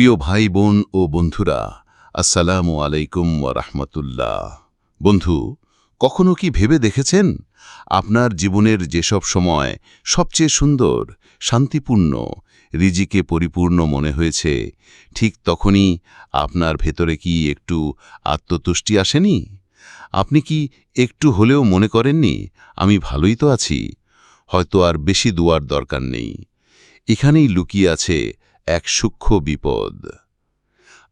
প্রিয় ভাই বোন ও বন্ধুরা, আসসালামু আলাইকুম ওরহমতুল্লাহ বন্ধু, কখনো কি ভেবে দেখেছেন? আপনার জীবনের যেসব সময় সবচেয়ে সুন্দর, শান্তিপূর্ণ, রিজিকে পরিপূর্ণ মনে হয়েছে, ঠিক তখনই আপনার ভেতরে কি একটু আত্মতুষ্টি আসেনি? আপনি কি একটু হলেও মনে করেননি, আমি ভালোই তো আছি, হয়তো আর বেশি দুয়ার দরকার নেই এখানেই লুকিয়ে আছে এক সূক্ষ্ম বিপদ।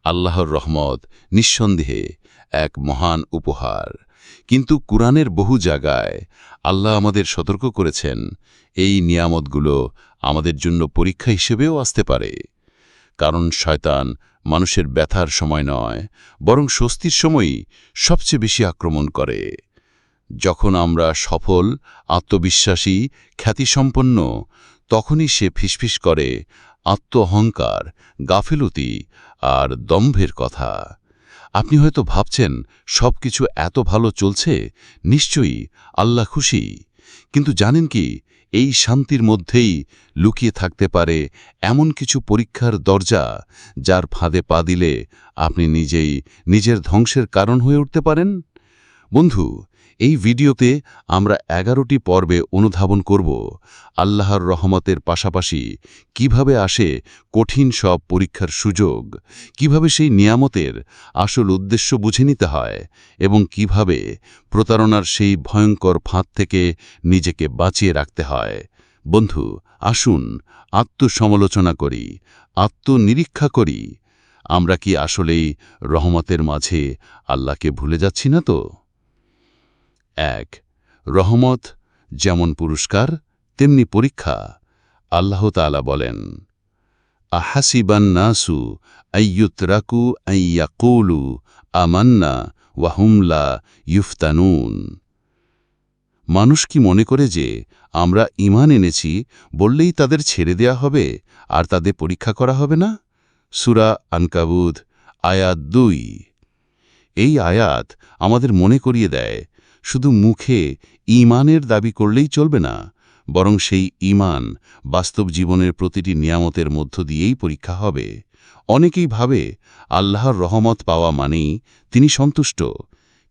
আল্লাহর রহমত নিঃসন্দেহে এক মহান উপহার। কিন্তু কুরআনের বহু জায়গায় আল্লাহ আমাদের সতর্ক করেছেন, এই নিয়ামতগুলো আমাদের জন্য পরীক্ষা হিসেবেও আসতে পারে। কারণ শয়তান মানুষের ব্যথার সময় নয়, বরং স্বস্তির সময়ই সবচেয়ে বেশি আক্রমণ করে। যখন আমরা সফল, আত্মবিশ্বাসী, খ্যাতিসম্পন্ন, তখনই সে ফিসফিস করে আত্মহংকার, গাফিলতি আর দম্ভের কথা। আপনি হয়তো ভাবছেন সব কিছু এত ভালো চলছে, নিশ্চয়ই আল্লাহ খুশি। কিন্তু জানেন কি, এই শান্তির মধ্যেই লুকিয়ে থাকতে পারে এমন কিছু পরীক্ষার দরজা যার ফাঁদে পা দিলে আপনি নিজেই নিজের ধ্বংসের কারণ হয়ে উঠতে পারেন? বন্ধু এই ভিডিওতে আমরা এগারোটি পর্বে অনুধাবন করব, আল্লাহর রহমতের পাশাপাশি কীভাবে আসে কঠিন সব পরীক্ষার সুযোগ, কীভাবে সেই নিয়ামতের আসল উদ্দেশ্য বুঝে নিতে হয়, এবং কীভাবে প্রতারণার সেই ভয়ঙ্কর ফাঁদ থেকে নিজেকে বাঁচিয়ে রাখতে হয়। বন্ধু, আসুন আত্মসমালোচনা করি, আত্মনিরীক্ষা করি। আমরা কি আসলেই রহমতের মাঝে আল্লাহকে ভুলে যাচ্ছি না তো? এক, রহমত যেমন পুরস্কার, তেমনি পরীক্ষা। আল্লাহ তালা বলেন, আহাসিবান নাসু আইয়ুতরাকু আইয়াকুলু আমান্না ওয়াহুমলা ইউফতানুন। মানুষ কি মনে করে যে আমরা ইমান এনেছি বললেই তাদের ছেড়ে দেয়া হবে, আর তাদের পরীক্ষা করা হবে না? সুরা আনকাবুদ, আয়াত দুই। এই আয়াত আমাদের মনে করিয়ে দেয় শুধু মুখে ইমানের দাবি করলেই চলবে না, বরং সেই ইমান বাস্তব জীবনের প্রতিটি নিয়ামতের মধ্য দিয়েই পরীক্ষা হবে। অনেকেই ভাবে, আল্লাহর রহমত পাওয়া মানেই তিনি সন্তুষ্ট,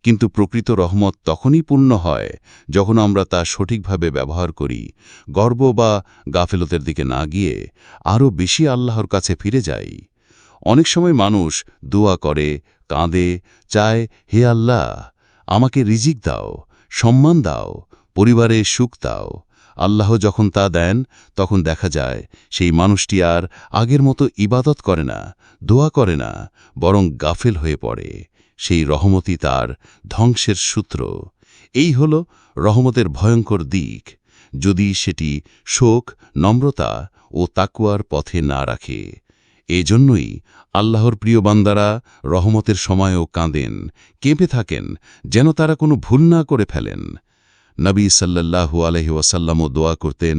কিন্তু প্রকৃত রহমত তখনই পূর্ণ হয় যখন আমরা তা সঠিকভাবে ব্যবহার করি, গর্ব বা গাফেলতের দিকে না গিয়ে আরও বেশি আল্লাহর কাছে ফিরে যাই। অনেক সময় মানুষ দোয়া করে, কাঁদে, চায়, হে আল্লাহ! আমাকে রিজিক দাও, সম্মান দাও, পরিবারে সুখ দাও। আল্লাহ যখন তা দেন, তখন দেখা যায় সেই মানুষটি আর আগের মতো ইবাদত করে না, দোয়া করে না, বরং গাফেল হয়ে পড়ে। সেই রহমতি তার ধ্বংসের সূত্র। এই হল রহমতের ভয়ঙ্কর দিক। যদি সেটি শোক, নম্রতা ও তাকুয়ার পথে না রাখে এজন্যই আল্লাহর প্রিয় বান্দারা রহমতের সময়ও কাঁদেন, কেঁপে থাকেন, যেন তারা কোনো ভুল না করে ফেলেন। নবী সাল্লাল্লাহু আলহি ওয়াসাল্লামও দোয়া করতেন,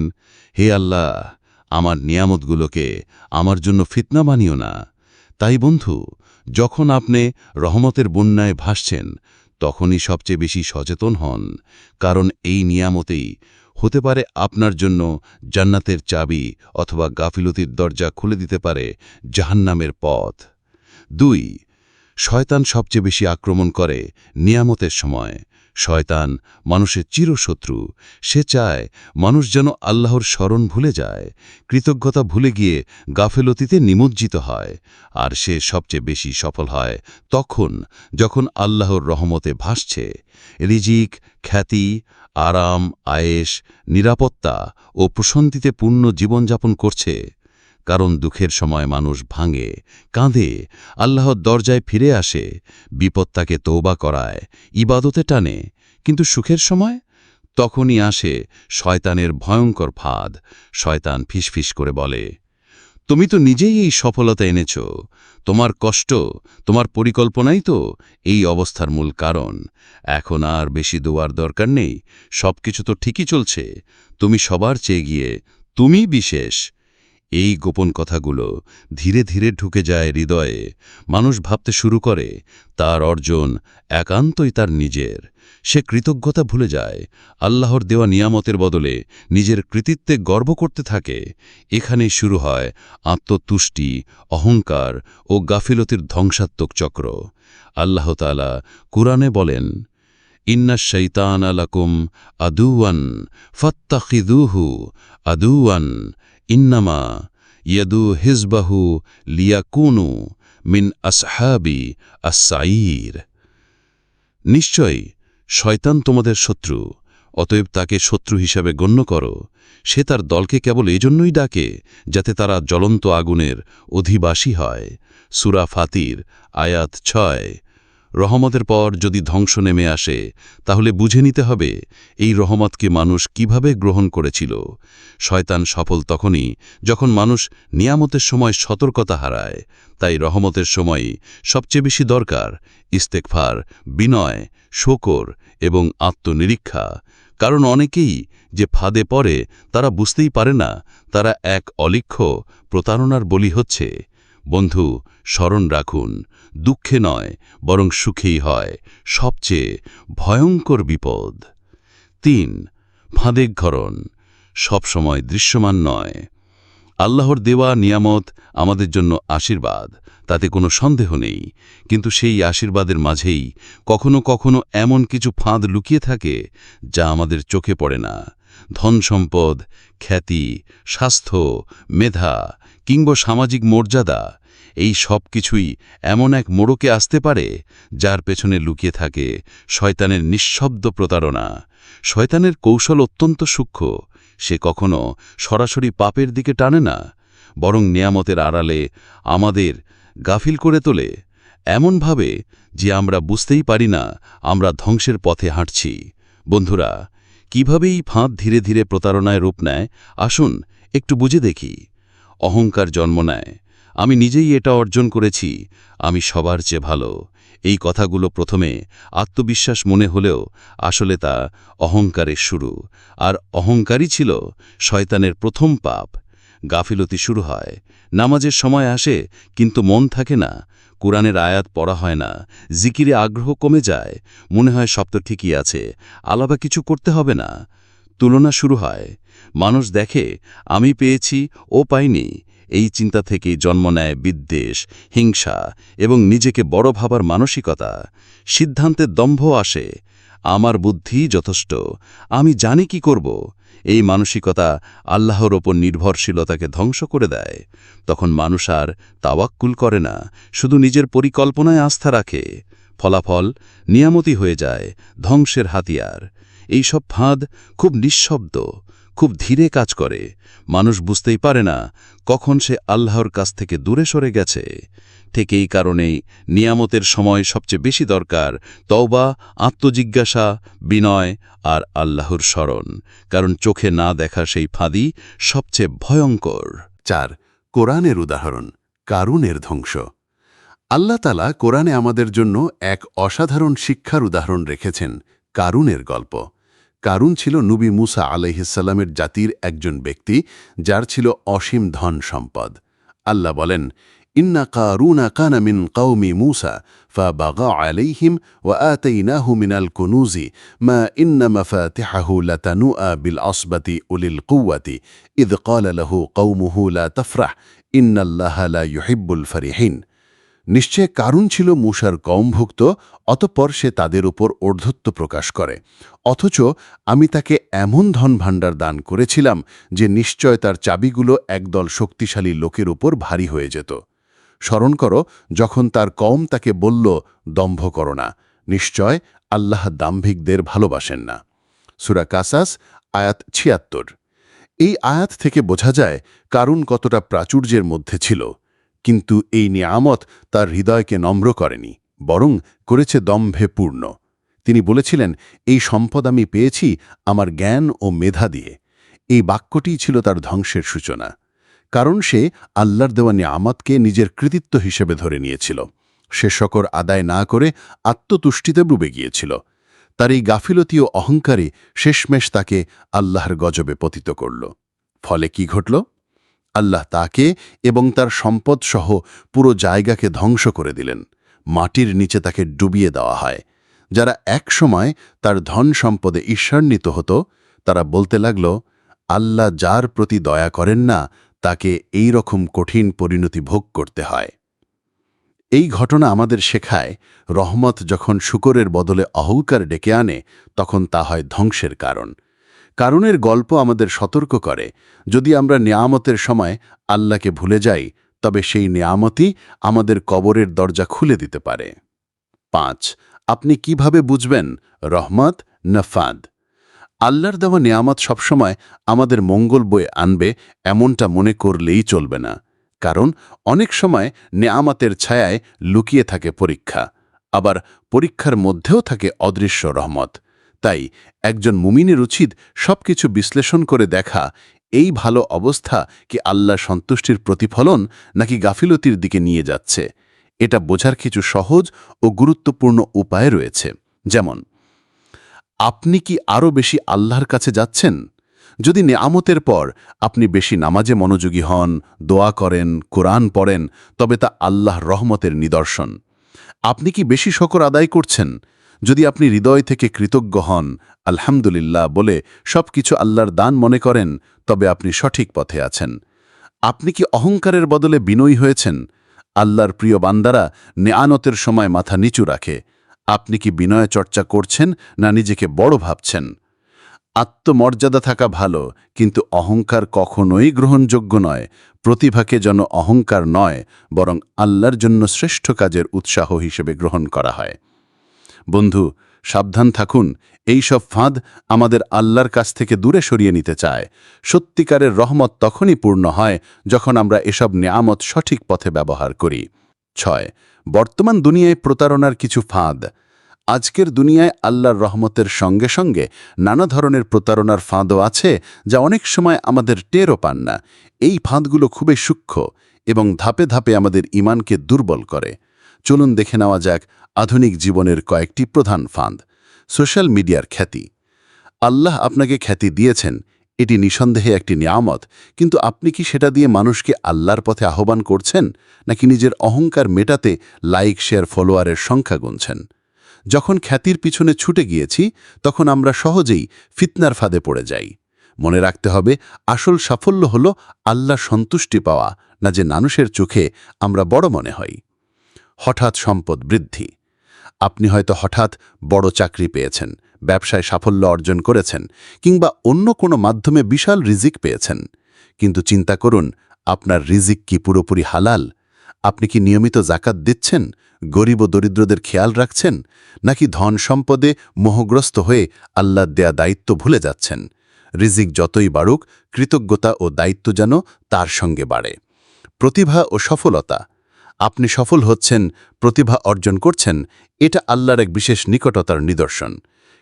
হে আল্লাহ, আমার নিয়ামতগুলোকে আমার জন্য ফিতনা বানিও না। তাই বন্ধু, যখন আপনি রহমতের বন্যায় ভাসছেন, তখনই সবচেয়ে বেশি সচেতন হন, কারণ এই নিয়ামতেই হতে পারে আপনার জন্য জান্নাতের চাবি অথবা গাফিলতির দরজা খুলে দিতে পারে জাহান্নামের পথ। দুই, শয়তান সবচেয়ে বেশি আক্রমণ করে নিয়ামতের সময়। শয়তান মানুষের চিরশত্রু। সে চায় মানুষ যেন আল্লাহর স্মরণ ভুলে যায়, কৃতজ্ঞতা ভুলে গিয়ে গাফেলতিতে নিমজ্জিত হয়। আর সে সবচেয়ে বেশি সফল হয় তখন, যখন আল্লাহর রহমতে ভাসছে। রিজিক, খ্যাতি আরাম আয়েস নিরাপত্তা ও প্রশান্তিতে পূর্ণ জীবনযাপন করছে। কারণ দুঃখের সময় মানুষ ভাঙে কাঁধে আল্লাহর দরজায় ফিরে আসে, বিপদ তাকে তৌবা করায়, ইবাদতে টানে। কিন্তু সুখের সময়? তখনই আসে শয়তানের ভয়ঙ্কর ফাঁদ। শয়তান ফিসফিস করে বলে, তুমি তো নিজেই এই সফলতা এনেছ। তোমার কষ্ট, তোমার পরিকল্পনাই তো এই অবস্থার মূল কারণ। এখন আর বেশি দোয়ার দরকার নেই সব কিছু তো ঠিকই চলছে, তুমি সবার চেয়ে গিয়ে তুমি বিশেষ। এই গোপন কথাগুলো ধীরে ধীরে ঢুকে যায় হৃদয়ে। মানুষ ভাবতে শুরু করে, তার অর্জন একান্তই তার নিজের। সে কৃতজ্ঞতা ভুলে যায়, আল্লাহর দেওয়া নিয়ামতের বদলে নিজের কৃতিত্বে গর্ব করতে থাকে। এখানেই শুরু হয় আত্মতুষ্টি, অহংকার ও গাফিলতির ধ্বংসাত্মক চক্র। আল্লাহ তালা কুরআনে বলেন, ইন্না শৈতান আলাকুম আদুয়ান ফত্তাখিদুহু আদুয়ান ইন্নামা ইয়াদু হিজবাহু লিয়াকুনু মিন আসহাবি আসাইর নিশ্চয়ই শয়তান তোমাদের শত্রু, অতএব তাকে শত্রু হিসাবে গণ্য করো। সে তার দলকে কেবল এজন্যই ডাকে, যাতে তারা জ্বলন্ত আগুনের অধিবাসী হয়। সুরা ফাতির, আয়াত ছয়। রহমতের পর যদি ধ্বংস নেমে আসে, তাহলে বুঝে নিতে হবে, এই রহমতকে মানুষ কীভাবে গ্রহণ করেছিল। শয়তান সফল তখনই যখন মানুষ নিয়ামতের সময় সতর্কতা হারায়, তাই রহমতের সময়ই সবচেয়ে বেশি দরকার ইস্তেকফার বিনয়, শোকর এবং আত্মনিরীক্ষা। কারণ অনেকেই যে ফাঁদে পড়ে, তারা বুঝতেই পারে না, তারা এক অলিক্ষ প্রতারণার বলি হচ্ছে। বন্ধু, স্মরণ রাখুন দুঃখে নয়, বরং সুখেই হয়, সবচেয়ে ভয়ঙ্কর বিপদ। তিন ফাঁদেঘরণ সবসময় দৃশ্যমান নয়। আল্লাহর দেওয়া নিয়ামত আমাদের জন্য আশীর্বাদ, তাতে কোনো সন্দেহ নেই, কিন্তু সেই আশীর্বাদের মাঝেই কখনো কখনো এমন কিছু ফাঁদ লুকিয়ে থাকে, যা আমাদের চোখে পড়ে না। ধন সম্পদ, খ্যাতি, স্বাস্থ্য, মেধা, কিংবা সামাজিক মর্যাদা এই সব কিছুই এমন এক মোড়কে আসতে পারে, যার পেছনে লুকিয়ে থাকে শয়তানের নিঃশব্দ প্রতারণা। শয়তানের কৌশল অত্যন্ত সূক্ষ্ম, সে কখনো সরাসরি পাপের দিকে টানে না, বরং নিয়ামতের আড়ালে আমাদের গাফিল করে তোলে। এমনভাবে যে আমরা বুঝতেই পারি না আমরা ধ্বংসের পথে হাঁটছি। বন্ধুরা, কীভাবে এই ফাঁদ ধীরে ধীরে প্রতারণায় রূপ নেয়? আসুন একটু বুঝে দেখি। অহংকার জন্ম নেয়। আমি নিজেই এটা অর্জন করেছি, আমি সবার চেয়ে ভালো। এই কথাগুলো প্রথমে আত্মবিশ্বাস মনে হলেও আসলে তা অহংকারের শুরু। আর অহংকারই ছিল শয়তানের প্রথম পাপ। গাফিলতি শুরু হয়। নামাজের সময় আসে, কিন্তু মন থাকে না। কোরআনের আয়াত পড়া হয় না। জিকিরে আগ্রহ কমে যায়। মনে হয় সব তো ঠিকই আছে। আলাদা কিছু করতে হবে না। তুলনা শুরু হয়। মানুষ দেখে, আমি পেয়েছি, ও পাইনি এই চিন্তা থেকেই জন্ম নেয় বিদ্বেষ, হিংসা এবং নিজেকে বড় ভাবার মানসিকতা। সিদ্ধান্তের দম্ভ আসে, আমার বুদ্ধি যথেষ্ট, আমি জানি কি করব। এই মানসিকতা আল্লাহর ওপর নির্ভরশীলতাকে ধ্বংস করে দেয়। তখন মানুষ আর তাওয়াক্কুল করে না, শুধু নিজের পরিকল্পনায় আস্থা রাখে। ফলাফল নিয়ামতি হয়ে যায়, ধ্বংসের হাতিয়ার। এই সব ফাঁদ খুব নিঃশব্দ, খুব ধীরে কাজ করে। মানুষ বুঝতেই পারে না কখন সে আল্লাহর কাছ থেকে দূরে সরে গেছে। ঠিক এই কারণেই নিয়ামতের সময় সবচেয়ে বেশি দরকার তওবা, আত্মজিজ্ঞাসা, বিনয় আর আল্লাহর স্মরণ। কারণ চোখে না দেখা সেই ফাঁদি সবচেয়ে ভয়ঙ্কর। চার, কোরআনের উদাহরণ, কারুনের ধ্বংস। আল্লাহ তালা কোরআনে আমাদের জন্য এক অসাধারণ শিক্ষার উদাহরণ রেখেছেন কারুনের গল্প। কারণ ছিল নবী মুসা আলহিসাল্লামের জাতির একজন ব্যক্তি যার ছিল অসীম ধন সম্পদ আল্লাহ বলেন ইন্না কারুনা কানামিন কৌমি মুসা ফা বাগা আলাইহিম ওয়া আতাইনাহু মিনাল কুনুজি মা ইন্না মাফাতিহাহু লাতানুআ বিল আসবাতি উলিল কুওয়াতি ইদ ক্বালা লাহু কওমুহু লা তাফরাহ ইন্নাল্লাহা লা ইউহিব্বুল ফারিহিন নিশ্চয় কারণ ছিল মূষার কমভুক্ত অতঃপর সে তাদের উপর ঊর্ধ্বত্ব প্রকাশ করে। অথচ আমি তাকে এমন ধন ভাণ্ডার দান করেছিলাম যে নিশ্চয় তার চাবিগুলো একদল শক্তিশালী লোকের উপর ভারী হয়ে যেত। স্মরণ করো, যখন তার কম তাকে বলল, দম্ভ করো না, নিশ্চয় আল্লাহ দাম্ভিকদের ভালোবাসেন না। সুরা কাসাস, আয়াত ছিয়াত্তর। এই আয়াত থেকে বোঝা যায় কারণ কতটা প্রাচুর্যের মধ্যে ছিল। কিন্তু এই নিয়ামত তার হৃদয়কে নম্র করেনি, বরং করেছে দম্ভে পূর্ণ। তিনি বলেছিলেন, এই সম্পদ আমি পেয়েছি আমার জ্ঞান ও মেধা দিয়ে। এই বাক্যটিই ছিল তার ধ্বংসের সূচনা। কারণ সে আল্লাহর দেওয়া নিয়ামতকে নিজের কৃতিত্ব হিসেবে ধরে নিয়েছিল। সে শকর আদায় না করে আত্মতুষ্টিতে ডুবে গিয়েছিল। তার এই গাফিলতি ও অহংকারে শেষমেশ তাকে আল্লাহর গজবে পতিত করল। ফলে কি ঘটল? আল্লাহ তাকে এবং তার সম্পদ সহ পুরো জায়গাকে ধ্বংস করে দিলেন। মাটির নিচে তাকে ডুবিয়ে দেওয়া হয়। যারা একসময় তার ধন সম্পদে ঈর্ষান্বিত হতো, তারা বলতে লাগল, আল্লাহ যার প্রতি দয়া করেন না, তাকে এই রকম কঠিন পরিণতি ভোগ করতে হয়। এই ঘটনা আমাদের শেখায়, রহমত যখন শুকরের বদলে অহংকার ডেকে আনে, তখন তা হয় ধ্বংসের কারণ। কারণের গল্প আমাদের সতর্ক করে। যদি আমরা নিয়ামতের সময় আল্লাহকে ভুলে যাই, তবে সেই নিয়ামতই আমাদের কবরের দরজা খুলে দিতে পারে। পাঁচ, আপনি কীভাবে বুঝবেন? রহমত নফাদ আল্লাহর দেওয়া নিয়ামত সবসময় আমাদের মঙ্গল বয়ে আনবে, এমনটা মনে করলেই চলবে না। কারণ, অনেক সময় নেয়ামতের ছায়ায় লুকিয়ে থাকে পরীক্ষা। আবার পরীক্ষার মধ্যেও থাকে অদৃশ্য রহমত। তাই একজন মুমিনের উচিত সবকিছু বিশ্লেষণ করে দেখা, এই ভালো অবস্থা কি আল্লাহ সন্তুষ্টির প্রতিফলন নাকি গাফিলতির দিকে নিয়ে যাচ্ছে? এটা বোঝার কিছু সহজ ও গুরুত্বপূর্ণ উপায় রয়েছে। যেমন, আপনি কি আরও বেশি আল্লাহর কাছে যাচ্ছেন? যদি নেয়ামতের পর আপনি বেশি নামাজে মনোযোগী হন, দোয়া করেন, কোরআন পড়েন, তবে তা আল্লাহর রহমতের নিদর্শন। আপনি কি বেশি শকর আদায় করছেন? যদি আপনি হৃদয় থেকে কৃতজ্ঞ হন, আলহামদুলিল্লাহ বলে সবকিছু আল্লাহর দান মনে করেন, তবে আপনি সঠিক পথে আছেন। আপনি কি অহংকারের বদলে বিনয়ী হয়েছেন? আল্লাহর প্রিয় বান্দারা নেয়ানতের সময় মাথা নিচু রাখে। আপনি কি বিনয় চর্চা করছেন না নিজেকে বড় ভাবছেন? আত্মমর্যাদা থাকা ভালো, কিন্তু অহংকার কখনোই গ্রহণযোগ্য নয়। প্রতিভাকে যেন অহংকার নয়, বরং আল্লাহর জন্য শ্রেষ্ঠ কাজের উৎসাহ হিসেবে গ্রহণ করা হয়। বন্ধু, সাবধান থাকুন, এই সব ফাঁদ আমাদের আল্লাহর কাছ থেকে দূরে সরিয়ে নিতে চায়। সত্যিকারের রহমত তখনই পূর্ণ হয় যখন আমরা এসব নিয়ামত সঠিক পথে ব্যবহার করি। ছয়, বর্তমান দুনিয়ায় প্রতারণার কিছু ফাঁদ। আজকের দুনিয়ায় আল্লাহর রহমতের সঙ্গে সঙ্গে নানা ধরনের প্রতারণার ফাঁদও আছে যা অনেক সময় আমাদের টেরও পান না। এই ফাঁদগুলো খুবই সূক্ষ্ম এবং ধাপে ধাপে আমাদের ইমানকে দুর্বল করে। চলুন দেখে নেওয়া যাক আধুনিক জীবনের কয়েকটি প্রধান ফাঁদ। সোশ্যাল মিডিয়ার খ্যাতি। আল্লাহ আপনাকে খ্যাতি দিয়েছেন, এটি নিঃসন্দেহে একটি নিয়ামত, কিন্তু আপনি কি সেটা দিয়ে মানুষকে আল্লাহর পথে আহ্বান করছেন, নাকি নিজের অহংকার মেটাতে লাইক, শেয়ার, ফলোয়ারের সংখ্যা গুনছেন? যখন খ্যাতির পিছনে ছুটে গিয়েছি, তখন আমরা সহজেই ফিতনার ফাঁদে পড়ে যাই। মনে রাখতে হবে, আসল সাফল্য হল আল্লাহ সন্তুষ্টি পাওয়া, না যে মানুষের চোখে আমরা বড় মনে হই। হঠাৎ সম্পদ বৃদ্ধি। আপনি হয়তো হঠাৎ বড় চাকরি পেয়েছেন, ব্যবসায় সাফল্য অর্জন করেছেন, কিংবা অন্য কোনো মাধ্যমে বিশাল রিজিক পেয়েছেন। কিন্তু চিন্তা করুন, আপনার রিজিক কি পুরোপুরি হালাল? আপনি কি নিয়মিত জাকাত দিচ্ছেন, গরিব ও দরিদ্রদের খেয়াল রাখছেন, নাকি ধন সম্পদে মোহগ্রস্ত হয়ে আল্লাহ দেয়া দায়িত্ব ভুলে যাচ্ছেন? রিজিক যতই বাড়ুক, কৃতজ্ঞতা ও দায়িত্ব যেন তার সঙ্গে বাড়ে। প্রতিভা ও সফলতা আপনি সফল হচ্ছেন, প্রতিভা অর্জন করছেন, এটা আল্লাহর এক বিশেষ নিকটতার নিদর্শন।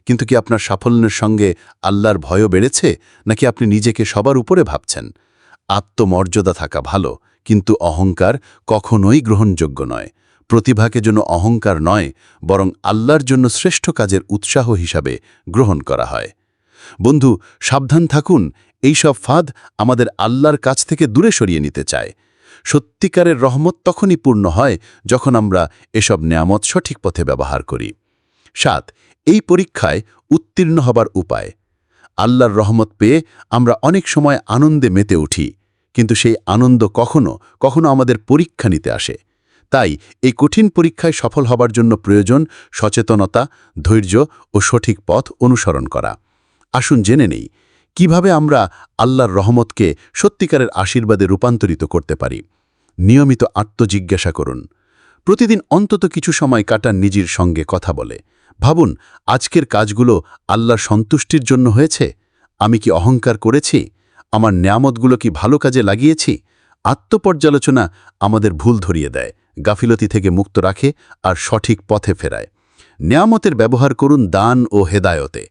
কিন্তু কি আপনার সাফল্যের সঙ্গে আল্লাহর ভয়ও বেড়েছে, নাকি আপনি নিজেকে সবার উপরে ভাবছেন? আত্মমর্যাদা থাকা ভালো, কিন্তু অহংকার কখনোই গ্রহণযোগ্য নয়। প্রতিভাকে জন্য অহংকার নয়, বরং আল্লাহর জন্য শ্রেষ্ঠ কাজের উৎসাহ হিসাবে গ্রহণ করা হয়। বন্ধু, সাবধান থাকুন, এইসব ফাঁদ আমাদের আল্লাহর কাছ থেকে দূরে সরিয়ে নিতে চায়। সত্যিকারের রহমত তখনই পূর্ণ হয় যখন আমরা এসব নেয়ামত সঠিক পথে ব্যবহার করি। সাত, এই পরীক্ষায় উত্তীর্ণ হবার উপায়। আল্লাহর রহমত পেয়ে আমরা অনেক সময় আনন্দে মেতে উঠি, কিন্তু সেই আনন্দ কখনো কখনো আমাদের পরীক্ষা নিতে আসে। তাই এই কঠিন পরীক্ষায় সফল হবার জন্য প্রয়োজন সচেতনতা, ধৈর্য ও সঠিক পথ অনুসরণ করা। আসুন জেনে নেই কীভাবে আমরা আল্লাহর রহমতকে সত্যিকারের আশীর্বাদে রূপান্তরিত করতে পারি? নিয়মিত আত্মজিজ্ঞাসা করুন। প্রতিদিন অন্তত কিছু সময় কাটান নিজের সঙ্গে কথা বলে। ভাবুন, আজকের কাজগুলো আল্লাহর সন্তুষ্টির জন্য হয়েছে? আমি কি অহংকার করেছি? আমার নিয়ামতগুলো কি ভালো কাজে লাগিয়েছি? আত্মপর্যালোচনা আমাদের ভুল ধরিয়ে দেয়, গাফিলতি থেকে মুক্ত রাখে আর সঠিক পথে ফেরায়। নিয়ামতের ব্যবহার করুন দান ও হেদায়তে।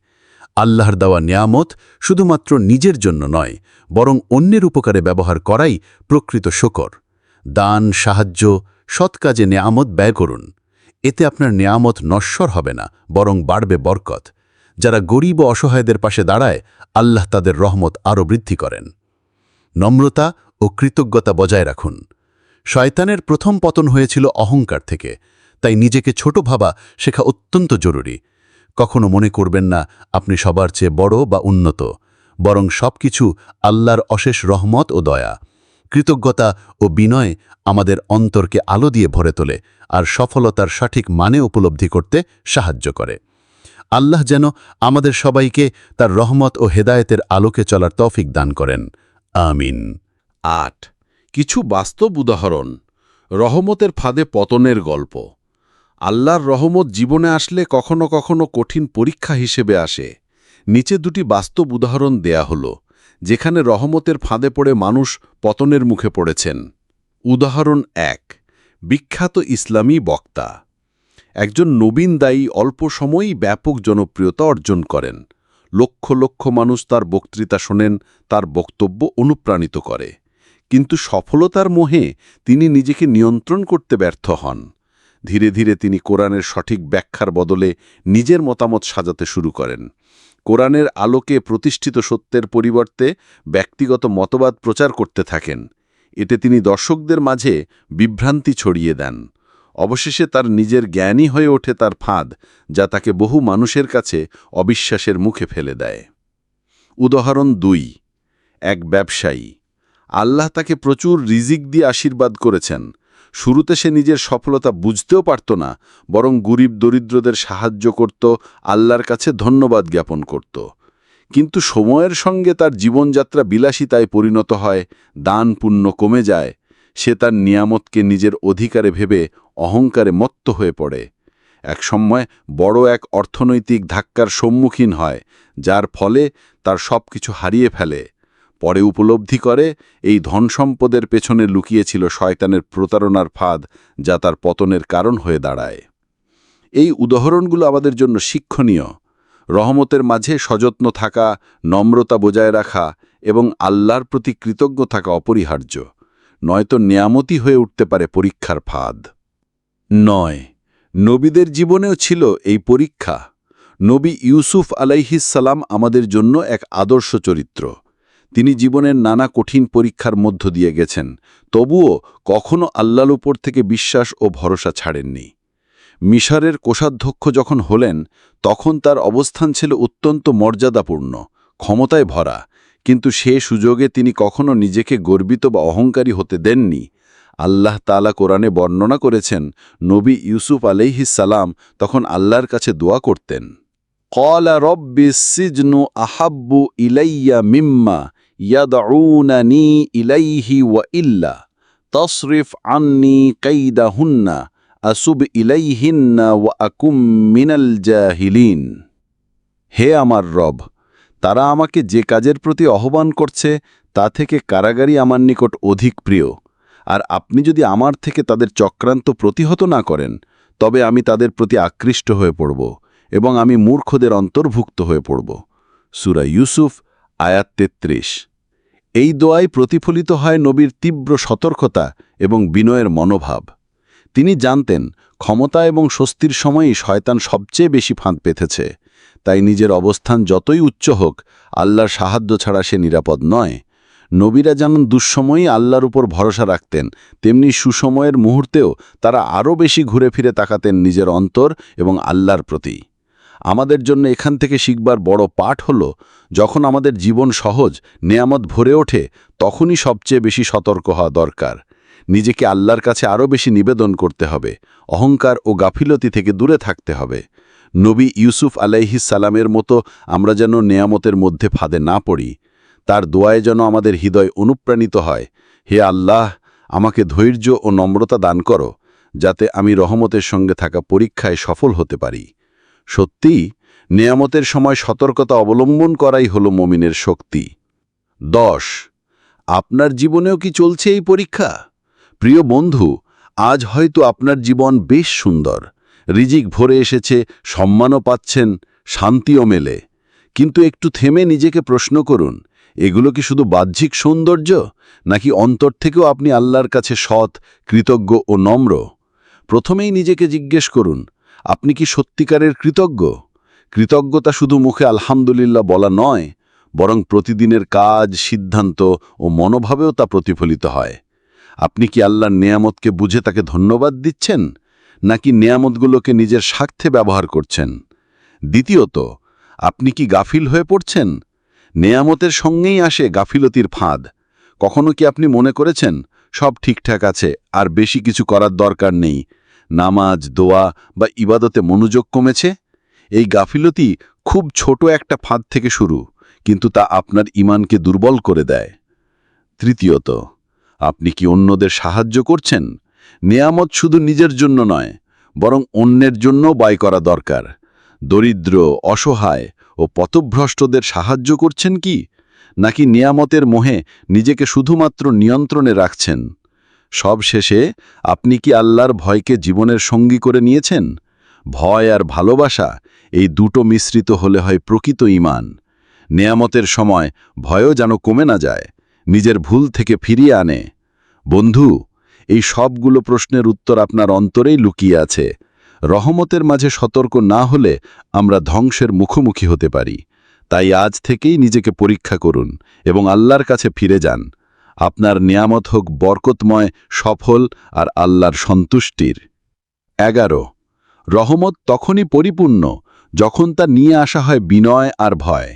আল্লাহর দেওয়া নিয়ামত শুধুমাত্র নিজের জন্য নয়, বরং অন্যের উপকারে ব্যবহার করাই প্রকৃত শকর। দান, সাহায্য, সৎ কাজে নেয়ামত ব্যয় করুন। এতে আপনার নেয়ামত নশ্বর হবে না, বরং বাড়বে বরকত। যারা গরিব ও অসহায়দের পাশে দাঁড়ায়, আল্লাহ তাদের রহমত আরও বৃদ্ধি করেন। নম্রতা ও কৃতজ্ঞতা বজায় রাখুন। শয়তানের প্রথম পতন হয়েছিল অহংকার থেকে, তাই নিজেকে ছোট ভাবা শেখা অত্যন্ত জরুরি। কখনো মনে করবেন না, আপনি সবার চেয়ে বড় বা উন্নত। বরং সবকিছু আল্লাহর অশেষ রহমত ও দয়া। কৃতজ্ঞতা ও বিনয় আমাদের অন্তরকে আলো দিয়ে ভরে তোলে আর সফলতার সঠিক মানে উপলব্ধি করতে সাহায্য করে। আল্লাহ যেন আমাদের সবাইকে তার রহমত ও হেদায়েতের আলোকে চলার তৌফিক দান করেন। আমিন। আট। কিছু বাস্তব উদাহরণ। রহমতের ফাঁদে পতনের গল্প। আল্লাহর রহমত জীবনে আসলে কখনো কখনো কঠিন পরীক্ষা হিসেবে আসে। নিচে দুটি বাস্তব উদাহরণ দেয়া হল, যেখানে রহমতের ফাঁদে পড়ে মানুষ পতনের মুখে পড়েছেন। উদাহরণ এক, বিখ্যাত ইসলামী বক্তা। একজন নবীন দায়ী অল্প সময়ই ব্যাপক জনপ্রিয়তা অর্জন করেন। লক্ষ লক্ষ মানুষ তার বক্তৃতা শোনেন, তার বক্তব্য অনুপ্রাণিত করে। কিন্তু সফলতার মোহে তিনি নিজেকে নিয়ন্ত্রণ করতে ব্যর্থ হন। ধীরে ধীরে তিনি কোরআনের সঠিক ব্যাখ্যার বদলে নিজের মতামত সাজাতে শুরু করেন। কোরআনের আলোকে প্রতিষ্ঠিত সত্যের পরিবর্তে ব্যক্তিগত মতবাদ প্রচার করতে থাকেন। এতে তিনি দর্শকদের মাঝে বিভ্রান্তি ছড়িয়ে দেন। অবশেষে তার নিজের জ্ঞানই হয়ে ওঠে তার ফাঁদ, যা তাকে বহু মানুষের কাছে অবিশ্বাসের মুখে ফেলে দেয়। উদাহরণ দুই, এক ব্যবসায়ী। আল্লাহ তাকে প্রচুর রিজিক দিয়ে আশীর্বাদ করেছেন। শুরুতে সে নিজের সফলতা বুঝতেও পারত না, বরং গরিব দরিদ্রদের সাহায্য করত, আল্লাহর কাছে ধন্যবাদ জ্ঞাপন করত। কিন্তু সময়ের সঙ্গে তার জীবনযাত্রা বিলাসিতায় পরিণত হয়, দান পুণ্য কমে যায়, সে তার নিয়ামতকে নিজের অধিকারে ভেবে অহংকারে মত্ত হয়ে পড়ে। এক সময় বড় এক অর্থনৈতিক ধাক্কার সম্মুখীন হয়, যার ফলে তার সব কিছু হারিয়ে ফেলে। পরে উপলব্ধি করে, এই ধনসম্পদের পেছনে লুকিয়েছিল শয়তানের প্রতারণার ফাঁদ, যা তার পতনের কারণ হয়ে দাঁড়ায়। এই উদাহরণগুলো আমাদের জন্য শিক্ষণীয়। রহমতের মাঝে সযত্ন থাকা, নম্রতা বজায় রাখা এবং আল্লাহর প্রতি কৃতজ্ঞ থাকা অপরিহার্য, নয়তো নিয়ামতি হয়ে উঠতে পারে পরীক্ষার ফাঁদ। নয়, নবীদের জীবনেও ছিল এই পরীক্ষা। নবী ইউসুফ আলাইহিস সালাম আমাদের জন্য এক আদর্শ চরিত্র। তিনি জীবনের নানা কঠিন পরীক্ষার মধ্য দিয়ে গেছেন, তবুও কখনো আল্লাহর উপর থেকে বিশ্বাস ও ভরসা ছাড়েননি। মিশরের কোষাধ্যক্ষ যখন হলেন, তখন তার অবস্থান ছিল অত্যন্ত মর্যাদাপূর্ণ, ক্ষমতায় ভরা, কিন্তু সে সুযোগে তিনি কখনো নিজেকে গর্বিত বা অহংকারী হতে দেননি। আল্লাহ তালা কোরআনে বর্ণনা করেছেন, নবী ইউসুফ সালাম তখন আল্লাহর কাছে দোয়া করতেন। কলা রব্বি সিজনু আহাব্বু ইলাইয়া মিম্মা ইয়াদাউনানি ইলাইহি ওয়া ইল্লা, তসরিফ আন্নি কাইদাহুন্না, আসুব ইলাইহিন্না ওয়া আকুম জাহিলিন। হে আমার রব, তারা আমাকে যে কাজের প্রতি আহ্বান করছে, তা থেকে কারাগারি আমার নিকট অধিক প্রিয়। আর আপনি যদি আমার থেকে তাদের চক্রান্ত প্রতিহত না করেন, তবে আমি তাদের প্রতি আকৃষ্ট হয়ে পড়ব এবং আমি মূর্খদের অন্তর্ভুক্ত হয়ে পড়ব। সুরা ইউসুফ আয়াত তেত্রিশ। এই দোয়ায় প্রতিফলিত হয় নবীর তীব্র সতর্কতা এবং বিনয়ের মনোভাব। তিনি জানতেন, ক্ষমতা এবং স্বস্তির সময়ই শয়তান সবচেয়ে বেশি ফাঁদ পেতেছে। তাই নিজের অবস্থান যতই উচ্চ হোক, আল্লাহর সাহায্য ছাড়া সে নিরাপদ নয়। নবীরা যেমন দুঃসময়ই আল্লাহর উপর ভরসা রাখতেন, তেমনি সুসময়ের মুহূর্তেও তারা আরও বেশি ঘুরে ফিরে তাকাতেন নিজের অন্তর এবং আল্লাহর প্রতি। আমাদের জন্য এখান থেকে শিখবার বড় পাঠ হল, যখন আমাদের জীবন সহজ, নেয়ামত ভরে ওঠে, তখনই সবচেয়ে বেশি সতর্ক হওয়া দরকার। নিজেকে আল্লাহর কাছে আরও বেশি নিবেদন করতে হবে, অহংকার ও গাফিলতি থেকে দূরে থাকতে হবে। নবী ইউসুফ সালামের মতো আমরা যেন নেয়ামতের মধ্যে ফাঁদে না পড়ি, তার দোয়ায় যেন আমাদের হৃদয় অনুপ্রাণিত হয়। হে আল্লাহ, আমাকে ধৈর্য ও নম্রতা দান করো, যাতে আমি রহমতের সঙ্গে থাকা পরীক্ষায় সফল হতে পারি। সত্যি নেয়ামতের সময় সতর্কতা অবলম্বন করাই হল মমিনের শক্তি। দশ, আপনার জীবনেও কি চলছে এই পরীক্ষা? প্রিয় বন্ধু, আজ হয়তো আপনার জীবন বেশ সুন্দর। রিজিক ভরে এসেছে, সম্মানও পাচ্ছেন, শান্তিও মেলে। কিন্তু একটু থেমে নিজেকে প্রশ্ন করুন, এগুলো কি শুধু বাহ্যিক সৌন্দর্য, নাকি অন্তর থেকেও আপনি আল্লাহর কাছে সৎ, কৃতজ্ঞ ও নম্র? প্রথমেই নিজেকে জিজ্ঞেস করুন আপনি কি সত্যিকারের কৃতজ্ঞ? কৃতজ্ঞতা শুধু মুখে আলহামদুলিল্লাহ বলা নয়, বরং প্রতিদিনের কাজ, সিদ্ধান্ত ও মনোভাবেও তা প্রতিফলিত হয়। আপনি কি আল্লাহর নেয়ামতকে বুঝে তাকে ধন্যবাদ দিচ্ছেন, নাকি নেয়ামতগুলোকে নিজের স্বার্থে ব্যবহার করছেন? দ্বিতীয়ত, আপনি কি গাফিল হয়ে পড়ছেন? নেয়ামতের সঙ্গেই আসে গাফিলতির ফাঁদ। কখনো কি আপনি মনে করেছেন, সব ঠিকঠাক আছে, আর বেশি কিছু করার দরকার নেই নামাজ, দোয়া বা ইবাদতে মনোযোগ কমেছে? এই গাফিলতি খুব ছোট একটা ফাঁদ থেকে শুরু, কিন্তু তা আপনার ইমানকে দুর্বল করে দেয়। তৃতীয়ত, আপনি কি অন্যদের সাহায্য করছেন? নেয়ামত শুধু নিজের জন্য নয়, বরং অন্যের জন্য ব্যয় করা দরকার। দরিদ্র, অসহায় ও পথভ্রষ্টদের সাহায্য করছেন কি? নাকি নিয়ামতের মোহে নিজেকে শুধুমাত্র নিয়ন্ত্রণে রাখছেন? সব শেষে আপনি কি আল্লাহর ভয়কে জীবনের সঙ্গী করে নিয়েছেন? ভয় আর ভালোবাসা এই দুটো মিশ্রিত হলে হয় প্রকৃত ইমান নেয়ামতের সময় ভয়ও যেন কমে না যায়, নিজের ভুল থেকে ফিরিয়ে আনে। বন্ধু, এই সবগুলো প্রশ্নের উত্তর আপনার অন্তরেই লুকিয়ে আছে। রহমতের মাঝে সতর্ক না হলে আমরা ধ্বংসের মুখোমুখি হতে পারি। তাই আজ থেকেই নিজেকে পরীক্ষা করুন এবং আল্লাহর কাছে ফিরে যান। আপনার নিয়ামত হোক বরকতময়, সফল আর আল্লাহর সন্তুষ্টির। এগারো, রহমত তখনই পরিপূর্ণ যখন তা নিয়ে আসা হয় বিনয় আর ভয়।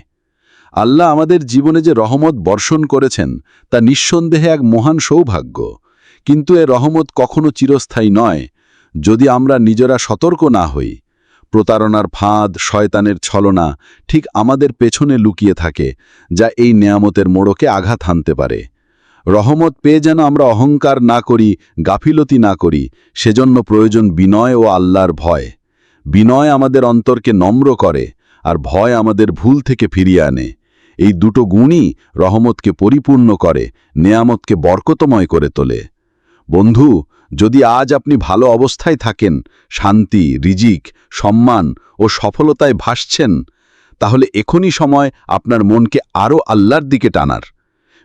আল্লাহ আমাদের জীবনে যে রহমত বর্ষণ করেছেন, তা নিঃসন্দেহে এক মহান সৌভাগ্য। কিন্তু এ রহমত কখনো চিরস্থায়ী নয়, যদি আমরা নিজেরা সতর্ক না হই। প্রতারণার ফাঁদ, শয়তানের ছলনা ঠিক আমাদের পেছনে লুকিয়ে থাকে, যা এই নেয়ামতের মোড়কে আঘাত হানতে পারে। রহমত পেয়ে যেন আমরা অহংকার না করি, গাফিলতি না করি, সেজন্য প্রয়োজন বিনয় ও আল্লাহর ভয়। বিনয় আমাদের অন্তরকে নম্র করে, আর ভয় আমাদের ভুল থেকে ফিরিয়ে আনে। এই দুটো গুণই রহমতকে পরিপূর্ণ করে, নেয়ামতকে বরকতময় করে তোলে। বন্ধু, যদি আজ আপনি ভালো অবস্থায় থাকেন, শান্তি, রিজিক, সম্মান ও সফলতায় ভাসছেন, তাহলে এখনই সময় আপনার মনকে আরও আল্লাহর দিকে টানার।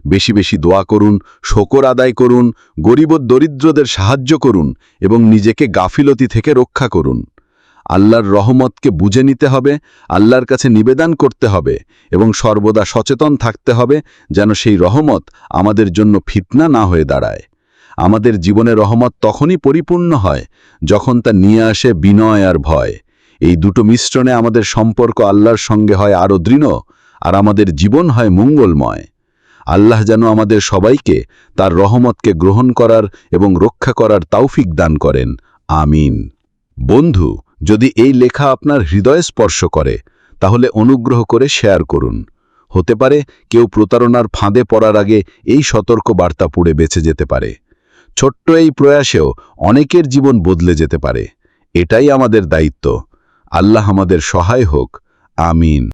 বেশি বেশি দোয়া করুন, শকর আদায় করুন, গরিব দরিদ্রদের সাহায্য করুন এবং নিজেকে গাফিলতি থেকে রক্ষা করুন। আল্লাহর রহমতকে বুঝে নিতে হবে, আল্লাহর কাছে নিবেদন করতে হবে এবং সর্বদা সচেতন থাকতে হবে যেন সেই রহমত আমাদের জন্য ফিতনা না হয়ে দাঁড়ায়। আমাদের জীবনে রহমত তখনই পরিপূর্ণ হয় যখন তা নিয়ে আসে বিনয় আর ভয়। এই দুটো মিশ্রণে আমাদের সম্পর্ক আল্লাহর সঙ্গে হয় আরও দৃঢ় আর আমাদের জীবন হয় মঙ্গলময়। আল্লাহ যেন আমাদের সবাইকে তার রহমতকে গ্রহণ করার এবং রক্ষা করার তাওফিক দান করেন। আমিন। বন্ধু, যদি এই লেখা আপনার হৃদয় স্পর্শ করে, তাহলে অনুগ্রহ করে শেয়ার করুন। হতে পারে কেউ প্রতারণার ফাঁদে পড়ার আগে এই সতর্ক বার্তা পুড়ে বেঁচে যেতে পারে। ছোট্ট এই প্রয়াসেও অনেকের জীবন বদলে যেতে পারে। এটাই আমাদের দায়িত্ব। আল্লাহ আমাদের সহায় হোক। আমিন।